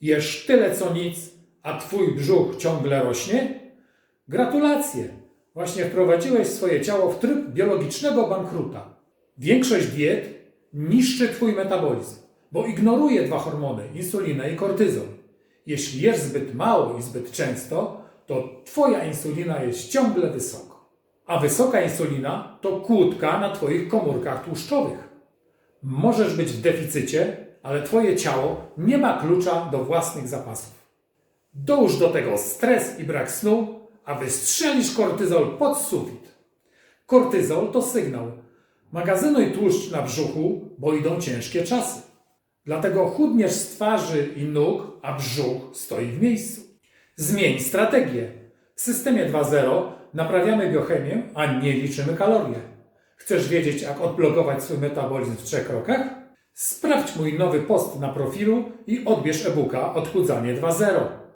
Jesz tyle co nic, a twój brzuch ciągle rośnie? Gratulacje! Właśnie wprowadziłeś swoje ciało w tryb biologicznego bankruta. Większość diet niszczy twój metabolizm, bo ignoruje dwa hormony, insulinę i kortyzol. Jeśli jesz zbyt mało i zbyt często, to twoja insulina jest ciągle wysoko. A wysoka insulina to kłódka na twoich komórkach tłuszczowych. Możesz być w deficycie, ale twoje ciało nie ma klucza do własnych zapasów. Dołóż do tego stres i brak snu, a wystrzelisz kortyzol pod sufit. Kortyzol to sygnał. Magazynuj tłuszcz na brzuchu, bo idą ciężkie czasy. Dlatego chudniesz z twarzy i nóg, a brzuch stoi w miejscu. Zmień strategię. W systemie 2.0 naprawiamy biochemię, a nie liczymy kalorie. Chcesz wiedzieć, jak odblokować swój metabolizm w trzech krokach? Sprawdź mój nowy post na profilu i odbierz e-booka Odchudzanie 2.0.